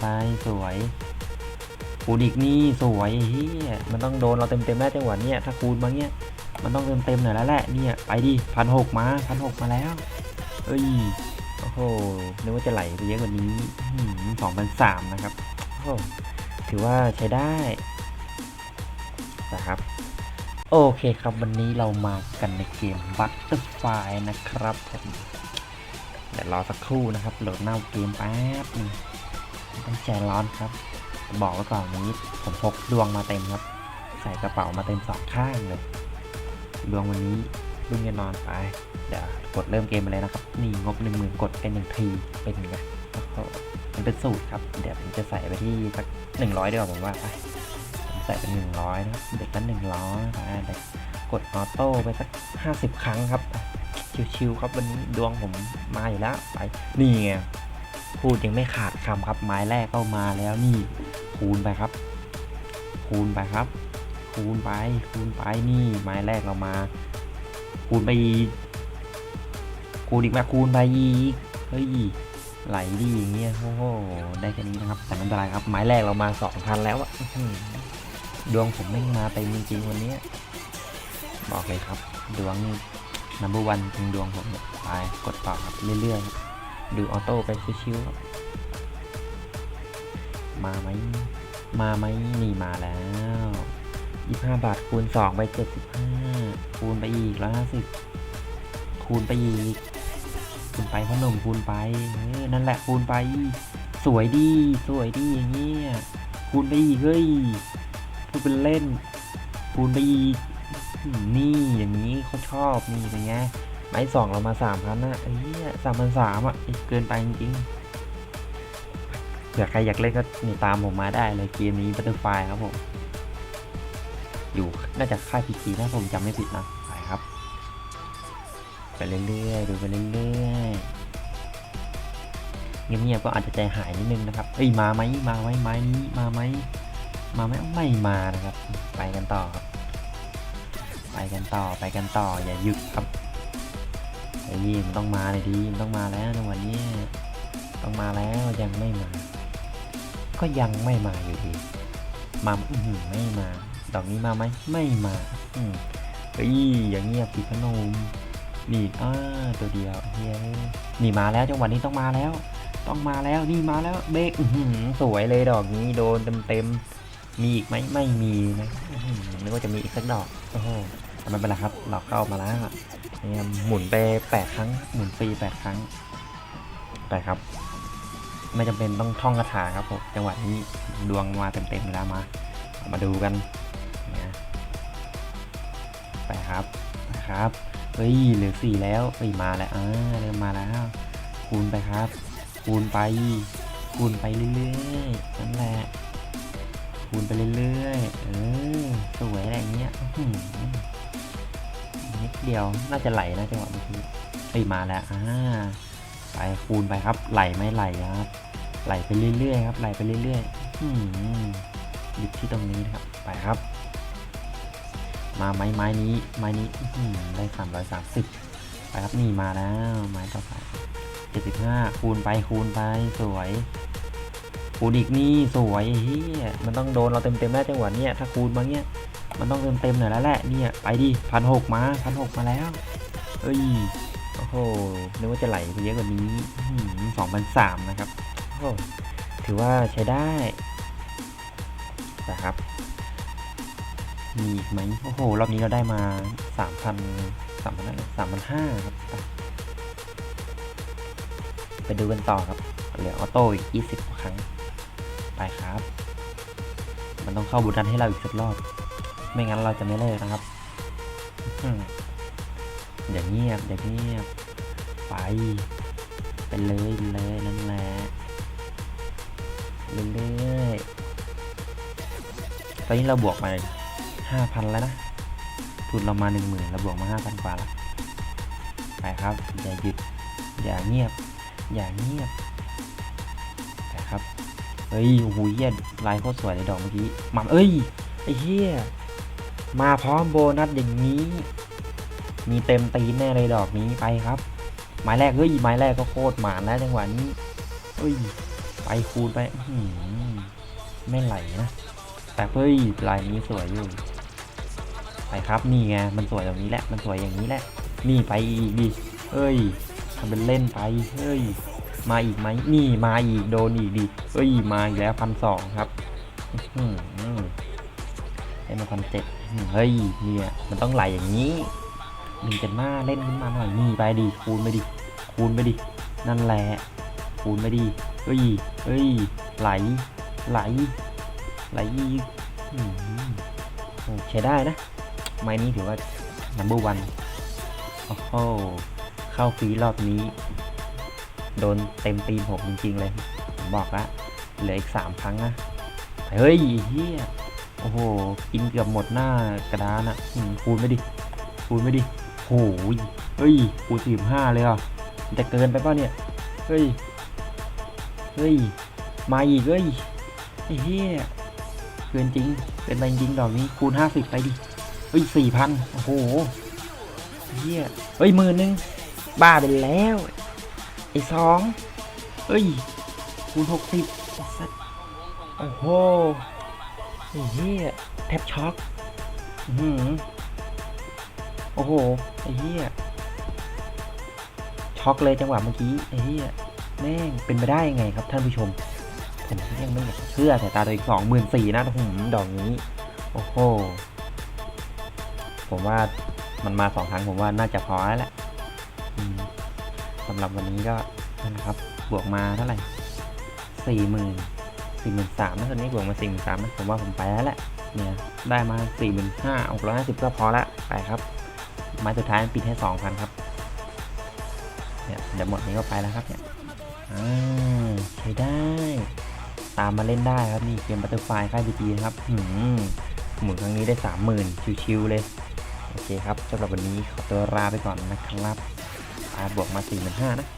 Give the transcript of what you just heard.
ไปสวยคูณอีกนี่สวยเฮียมันต้องโดนเราเต็มเต็มๆแล้วจังหวะเนี้ยถ้าคูณมาเนี้ยมันต้องเต็มเต็มๆหน่อยแล้วแหละเนี่ยไปดิพันหกมาพันหกมาแล้วเอ้ยโอ้โหนึกว่าจะไหลไปเยอะกว่านี้สองพันสามนะครับโอ้ถือว่าใช้ได้นะครับโอเคครับวันนี้เรามากันในเกม Butterfly นะครับผมเดี๋ยวรอสักครู่นะครับโหลดหน้าเกมแป๊บนึง ต้องใจร้อนครับ บอกไว้ก่อนวันนี้ผมพกดวงมาเต็มครับ ใส่กระเป๋ามาเต็มสองข้างเลย ดวงวันนี้รุ่งแน่นอนไปเดี๋ยวกดเริ่มเกมไปเลยนะครับ นี่งบหนึ่งหมื่นกดไปหนึ่งทีเป็นไงโอ้โหมันเป็นสูตรครับ เดี๋ยวผมจะใส่ไปที่สักหนึ่งร้อยดีกว่าผมว่าไปผมใส่เป็นหนึ่งร้อยนะเด็กละหนึ่งร้อยไปเดี๋ยวกดออโต้ไปสักห้าสิบครั้งครับชิวๆครับวันนี้ดวงผมมาอยู่แล้วไปนี่ไง พูดยังไม่ขาดคำครับไม้แรกก็มาแล้วนี่ คูณไปครับ คูณไปครับ คูณไปคูณไปนี่ไม้แรกเรามา คูณไปอีกคูณอีกมาคูณไปอีกเฮ้ยไหลดีอย่างเงี้ยโอ้โหได้แค่นี้นะครับแต่ไม่เป็นไรครับไม้แรกเรามาสองพันแล้วอะดวงผมไม่มาเต็มจริงๆวันนี้บอกเลยครับ ดวงนัมเบอร์วันจริงดวงผมเนี่ยไปกดต่อครับเรื่อยๆ ดูออโต้ไปชิวๆมาไหม มาไหมนี่มาแล้ว25บาทคูณ2ไป75คูณไปอีก150คูณไปอีกคูณไปพ่อหนุ่มคูณไปเออนั่นแหละคูณไป สวยดีสวยดีอย่างเงี้ยคูณไปอีกเฮ้ยพูดเป็นเล่น คูณไปอีกนี่อย่างนี้เขาชอบนี่เป็นไง ไม้สองเรามาสามพันนะไอ้เหี้ยสามพันสามอะเอ้ยเกินไปจริงๆเผื่อใครอยากเล่นก็นี่ตามผมมาได้เลยเกมนี้บัตเตอร์ไฟครับผม อยู่น่าจะค่ายพีจีนะผมจำไม่ผิดนะไปครับ ไปเรื่อยๆดูไปเรื่อยๆเงียบๆก็อาจจะใจหายนิดนึงนะครับเอ้ยมาไหมมาไหมไม้นี้มาไหมมาไหมไม่มานะครับ ไปกันต่อครับ ไปกันต่อไปกันต่ออย่าหยุดครับ ไอ้ยมันต้องมาเลยดีมันต้องมาแล้วในวันนี้ต้องมาแล้วยังไม่มา ก็ยังไม่มาอยู่ดีมาอื้อหือไม่มา ดอกนี้มาไหมไม่มา อืมเฮ้ยอย่างเงียบสิพนมนี่อ่าตัวเดียวเฮ้ยนี่มาแล้วจังหวะนี้ต้องมาแล้ว ต้องมาแล้วนี่มาแล้วเบรกอื้อหือสวยเลยดอกนี้โดนเต็มเต็มมีอีกไหมไม่มีนะอื้อหือนึกว่าจะมีอีกสักดอกโอ้โหแต่ไม่เป็นไรครับ เราเข้ามาแล้ว เนี่ยหมุนไปแปดครั้ง หมุนฟรีแปดครั้งไปครับ ไม่จำเป็นต้องท่องคาถาครับผมจังหวะนี้ดวงมาเต็มๆแล้วมา มาดูกันนะไปครับไปครับเฮ้ยเหลือสี่แล้วเฮ้ยมาแล้วอ่าเริ่มมาแล้ว คูณไปครับ คูณไปคูณไปเรื่อยๆนั่นแหละคูณไปเรื่อยๆเออสวยอะไรเงี้ยอื นิดเดียว น่าจะไหลนะจังหวะเมื่อกี้เอ้ยมาแล้วอ่าไปคูณไปครับ ไหลไม่ไหลครับ ไหลไปเรื่อยๆครับ ไหลไปเรื่อยๆอืมหยุดที่ตรงนี้นะครับ ไปครับ มาไม้ไม้นี้ ไม้นี้อื้อหือได้สามร้อยสามสิบไปครับนี่มาแล้วไม้ต่อไปเจ็ดสิบห้าคูณไปคูณไปสวยคูณอีกนี่สวยเฮียมันต้องโดนเราเต็มๆแล้จังหวะเนี้ยถ้าคูณมาเนี้ย มันต้องเต็มเต็มหน่อยแล้วแหละเนี่ยไปดิพันหกมาพันหกมาแล้วเอ้ยโอ้โหนึกว่าจะไหลไปเยอะกว่านี้สองพันสามนะครับโอ้โหถือว่าใช้ได้นะครับมีอีกไหมโอ้โหรอบนี้เราได้มาสามพันสามพันสามพันห้าครับไปไปดูกันต่อครับเหลือออโต้อีกยี่สิบครั้งไปครับ มันต้องเข้าบูดันให้เราอีกสักรอบ ไม่งั้นเราจะไม่เลิกนะครับ อย่าเงียบอย่าเงียบ ไปไปเลยเลยนั่นแหละเรื่อยๆตอนนี้เราบวกมาห้าพันแล้วนะ ทุนเรามาหนึ่งหมื่นเราบวกมาห้าพันกว่าล้วไปครับ อย่าหยุด อย่าเงียบ อย่าเงียบไปครับ เฮ้ยโอ้โหเหี้ยลายโคตรสวยเลยดอกเมื่อกี้มาเอ้ย ไอ้เหี้ย มาพร้อมโบนัสอย่างนี้ มีเต็มตีนแน่เลยดอกนี้ไปครับไม้แรกเฮ้ยไม้แรกก็โคตรหมานแล้วจังหวะนี้เฮ้ยไปคูณไปหือไม่ไหลนะแต่เฮ้ยลายนี้สวยอยู่ไปครับนี่ไงมันสวยแบบนี้แหละ มันสวยอย่างนี้แหละ นี่ไปอีกดิเฮ้ยทำเป็นเล่นไปเฮ้ยมาอีกไหมนี่มาอีกโดนอีกดิเฮ้ยมาอีกแล้วพันสองครับอื้อหือได้มาพันเจ็ด เฮ้ยเนี่ยมันต้องไหลอย่างนี้หนึ่งเจ็ดห้าเล่นขึ้นมาหน่อยนี่ไปดิคูณไปดิคูณไปดินั่นแหละคูณไปดิเฮ้ยเฮ้ยไหลไหลไหลอีกอื้อหือโอ้ใช้ได้นะ ไม้นี้ถือว่า number one โอ้โหเข้าฟรีรอบนี้ โดนเต็มตีนผมจริงๆเลย ผมบอกละเหลืออีกสามครั้งนะ เฮ้ยเฮีย โอ้โห กินเกือบหมดหน้ากระดานอะอืมคูณไม่ดิ คูณไม่ดิโอ้ยเฮ้ย คูณสี่ห้าเลยอะมันจะเกินไปเปล่าเนี่ย เฮ้ย เฮ้ย มาอีกเฮ้ยไอ้เฮียเกินจริง เป็นไปจริงดอกนี้ คูณห้าสิบไปดิ เฮ้ยสี่พันโอ้โหเฮียเฮ้ยหมื่นหนึ่งบ้าไปแล้ว ไอ้สองเฮ้ย คูณหกสิบโอ้โห ไอ้เฮียแทบช็อกอื้อโอ้โห ไอ้เฮียช็อกเลยจังหวะเมื่อกี้ ไอ้เฮียแม่งเป็นไปได้ยังไงครับท่านผู้ชม ผมยังไม่อยากเชื่อสายตาตัวเองสองหมื่นสี่นะหืมดอกนี้ โอ้โห ผมว่ามันมาสองครั้งผมว่าน่าจะพอแล้วแหละสำหรับวันนี้ก็นะครับ บวกมาเท่าไหร่สี่หมื่น สี่หมื่นสามนะตอนนี้บวกมาสี่หมื่นสามนะผมว่าผมไปแล้วแหละเนี่ยได้มาสี่หมื่นห้าหกร้อยห้าสิบก็พอละไปครับไม้สุดท้ายปิดให้สองพันครับเนี่ยเดี๋ยวหมดนี้ก็ไปแล้วครับเนี่ยอ่าใช้ได้ ตามมาเล่นได้ครับนี่เกมบัตเตอร์ไฟค่ายบีจีครับหืมหมุนครั้งนี้ได้สามหมื่นชิวๆเลยโอเคครับสำหรับวันนี้ขอตัวลาไปก่อนนะครับอาบวกมา4 5 0 0 0นะ